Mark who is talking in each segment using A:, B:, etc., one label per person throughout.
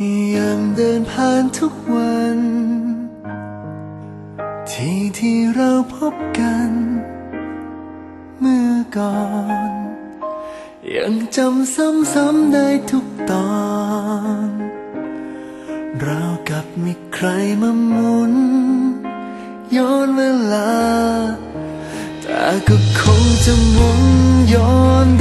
A: ยังเดินผ่านทุกวัน ที่ที่เราพบกัน เมื่อก่อน ยังจำซ้ำๆได้ทุกตอนเรากับมีใครมาหมุน ย้อนเวลา แต่ก็คงจะหมุนย้อน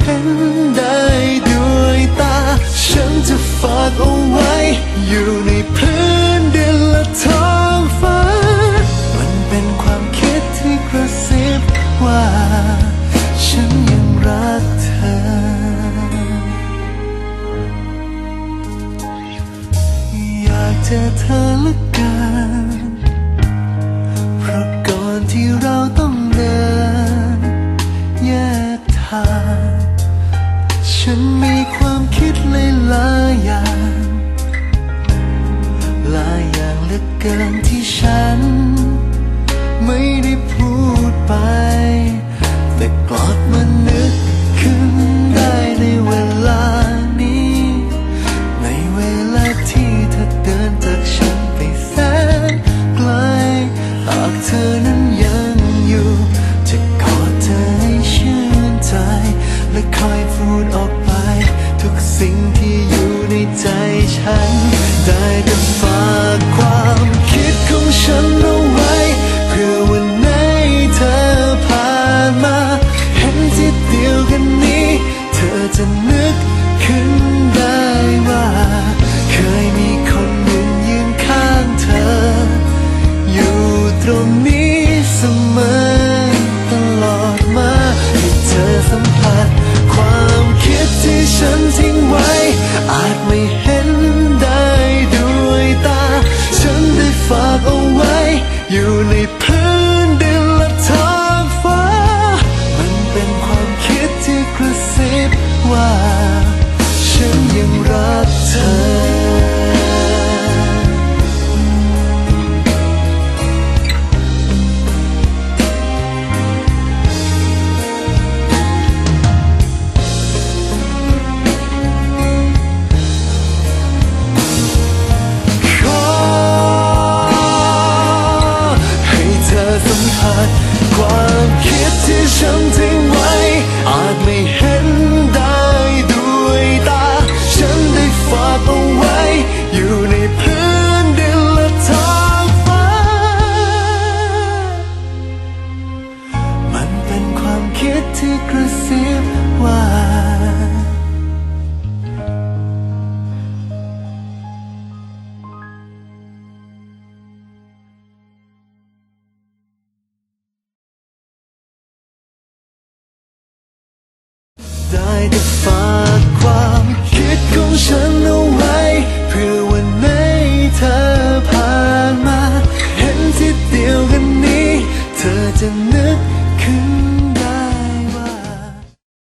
A: เห็นได้ด้วยตา ฉันจะฝากเอาไว้ อยู่ในพื้นดินและท้องฟ้า มันเป็นความคิดที่กระซิบว่า ฉันยังรักเธอ อยากเจอเธอละกันเพราะก่อนที่เราต้อง ฉันมีความคิดเลยหลายอย่าง หลายอย่างเหลือเกินที่ฉัน ไม่เห็นได้ด้วยตา ฉันได้ฝากเอาไว้อยู่ใน heart. ได้แต่ฝากความคิดของฉันเอาไว้